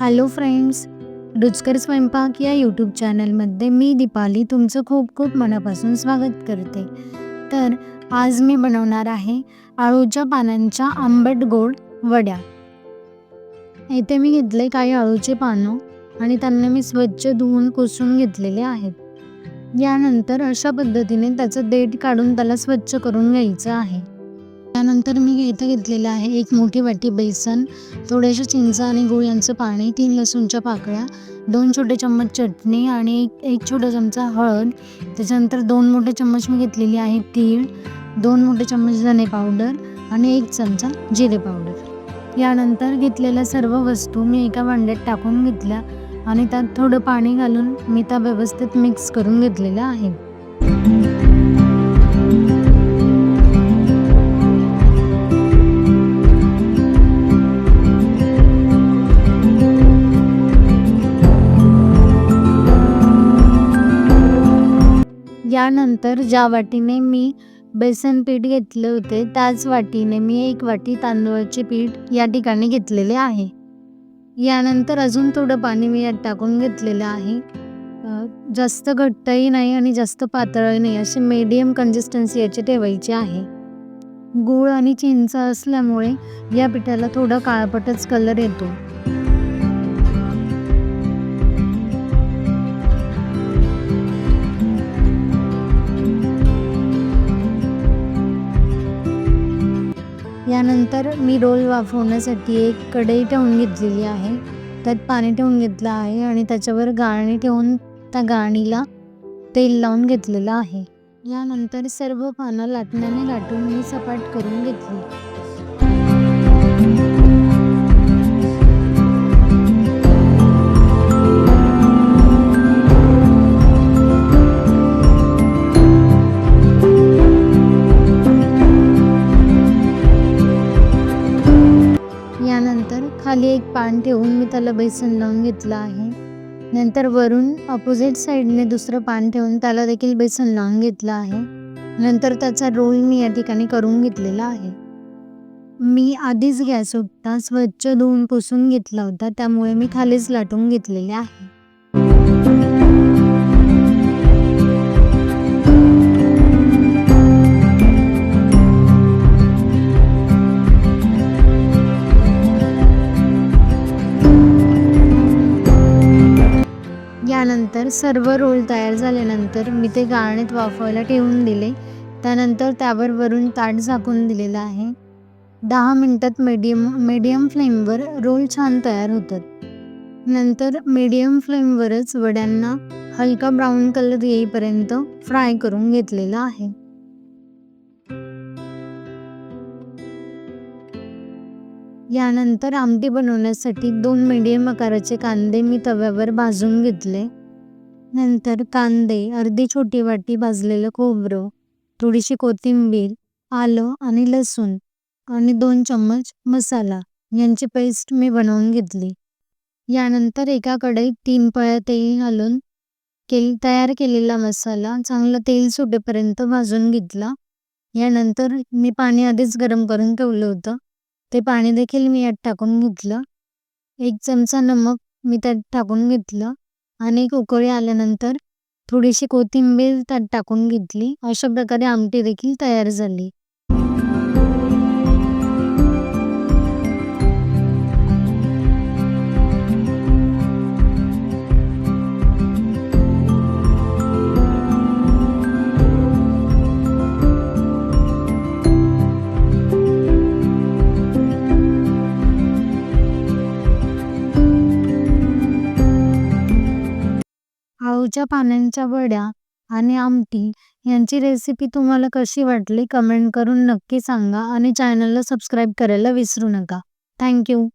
Hello friends रुचकर स्वयंपाक या यूट्यूब चॅनलमध्ये मी दीपाली तुमचं खूप खूप मनापासून स्वागत करते. तर आज मी बनवणार आहे आळूच्या पानांच्या आंबट गोड वड्या. येथे मी घेतले काही आळूचे पानं आणि त्यांना मी स्वच्छ धुवून कुसून घेतलेले आहेत. यानंतर अशा पद्धतीने त्याचं देठ काढून त्याला स्वच्छ करून घ्यायचं आहे. त्यानंतर मी इथं घेतलेलं आहे एक मोठी वाटी बेसन थोडेसे चिंच आणि गुळ यांचं पाणी तीन लसूणच्या पाकळ्या दोन छोटे चम्मच चटणी आणि एक एक छोटा चमचा हळद. त्याच्यानंतर दोन मोठे चम्मच मी घेतलेली आहे तीळ दोन मोठे चम्मच धने पावडर आणि एक चमचा जिरे पावडर. यानंतर घेतलेल्या सर्व वस्तू मी एका भांड्यात टाकून घेतल्या आणि त्यात थोडं पाणी घालून मी त्या व्यवस्थित मिक्स करून घेतलेलं आहे. यानंतर ज्या वाटीने मी बेसन पीठ घेतले होते त्याच वाटीने मी एक वाटी तांदूळाचे पीठ या ठिकाणी घेतलेले आहे. यानंतर अजून थोडं पाणी मी यात टाकून घेतलेलं आहे. जास्त घट्टही नाही आणि जास्त पातळही नाही अशी मीडियम कन्सिस्टन्सी याची ठेवायची आहे. गूळ आणि चिंच असल्यामुळे या पिठाला थोडा काळपटच कलर येतो. त्यानंतर मी रोल वाफवण्यासाठी एक कढई ठेवून घेतलेली आहे. त्यात पाणी ठेवून घेतलं आहे आणि त्याच्यावर गाळणी ठेवून त्या गाळणीला तेल लावून घेतलेलं आहे. यानंतर सर्व पानं लाटण्याने लाटून मी सपाट करून घेतली. खाली एक पान ठेवून मी त्याला बेसन लावून घेतलं आहे. नंतर वरून अपोजिट साईडने दुसरं पान ठेवून त्याला देखील बेसन लावून घेतलं आहे. नंतर त्याचा रोल मी या ठिकाणी करून घेतलेला आहे. मी आधीच गॅस उठता स्वच्छ धुवून पुसून घेतला होता त्यामुळे मी खालीच लाटून घेतलेले आहे. यानंतर सर्व रोल तयार झाल्यानंतर मी ते गाळणीत वाफवायला ठेवून दिले. त्यानंतर त्यावर वरून ताट झाकून दिलेलं आहे. दहा मिनटात मीडियम मीडियम फ्लेमवर रोल छान तयार होतात. नंतर मीडियम फ्लेमवरच वड्यांना हलका ब्राऊन कलर येईपर्यंत फ्राय करून घेतलेला आहे. यानंतर आमटी बनवण्यासाठी दोन मीडियम आकाराचे कांदे मी तव्यावर भाजून घेतले. नंतर कांदे अर्धी छोटी वाटी भाजलेलं खोबरं थोडीशी कोथिंबीर आलं आणि लसूण आणि दोन चम्मच मसाला यांची पेस्ट मी बनवून घेतली. यानंतर एका कढईत तीन पळ्या तेल घालून केल तयार केलेला मसाला चांगलं तेल सुटेपर्यंत भाजून घेतला. यानंतर मी पाणी आधीच गरम करून ठेवलं होतं. ते पाणी देखील मी यात टाकून घेतलं. एक चमचा नमक मी त्यात टाकून घेतलं. आणि एक उकळी आल्यानंतर थोडीशी कोथिंबीर त्यात टाकून घेतली. अशा प्रकारे आमटी देखील तयार झाली. आळूच्या पानांच्या वड्या आणि आमटी यांची रेसिपी तुम्हाला कशी वाटली? कमेंट करून नक्की सांगा आणि चॅनलला सबस्क्राईब करायला विसरू नका. थँक्यू